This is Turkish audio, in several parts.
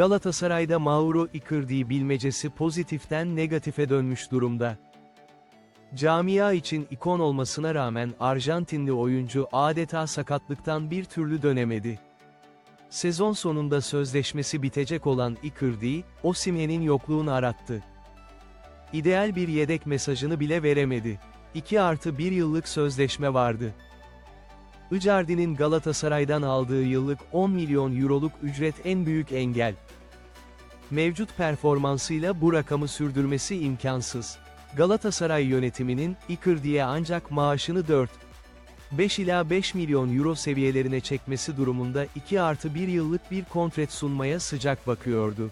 Galatasaray'da Mauro Icardi bilmecesi pozitiften negatife dönmüş durumda. Camia için ikon olmasına rağmen Arjantinli oyuncu adeta sakatlıktan bir türlü dönemedi. Sezon sonunda sözleşmesi bitecek olan Icardi, Osimhen'in yokluğunu arattı. İdeal bir yedek mesajını bile veremedi. 2 artı 1 yıllık sözleşme vardı. Icardi'nin Galatasaray'dan aldığı yıllık 10 milyon euroluk ücret en büyük engel. Mevcut performansıyla bu rakamı sürdürmesi imkansız. Galatasaray yönetiminin, Icardi'ye ancak maaşını 4, 5 ila 5 milyon euro seviyelerine çekmesi durumunda 2 artı 1 yıllık bir kontrat sunmaya sıcak bakıyordu.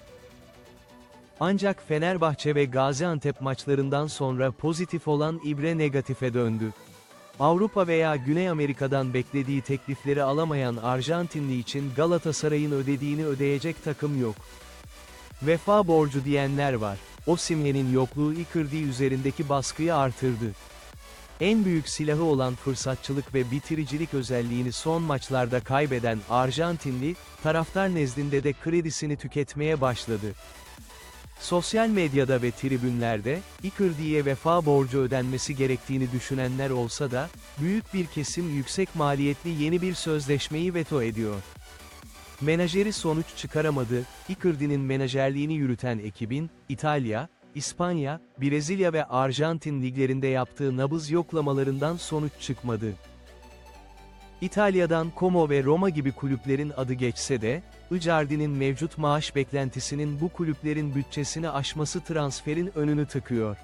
Ancak Fenerbahçe ve Gaziantep maçlarından sonra pozitif olan İbre negatife döndü. Avrupa veya Güney Amerika'dan beklediği teklifleri alamayan Arjantinli için Galatasaray'ın ödediğini ödeyecek takım yok. Vefa borcu diyenler var. Osimhen'in yokluğu Icardi üzerindeki baskıyı artırdı. En büyük silahı olan fırsatçılık ve bitiricilik özelliğini son maçlarda kaybeden Arjantinli, taraftar nezdinde de kredisini tüketmeye başladı. Sosyal medyada ve tribünlerde, Icardi'ye vefa borcu ödenmesi gerektiğini düşünenler olsa da, büyük bir kesim yüksek maliyetli yeni bir sözleşmeyi veto ediyor. Menajeri sonuç çıkaramadı, Icardi'nin menajerliğini yürüten ekibin, İtalya, İspanya, Brezilya ve Arjantin liglerinde yaptığı nabız yoklamalarından sonuç çıkmadı. İtalya'dan Como ve Roma gibi kulüplerin adı geçse de, Icardi'nin mevcut maaş beklentisinin bu kulüplerin bütçesini aşması transferin önünü tıkıyor.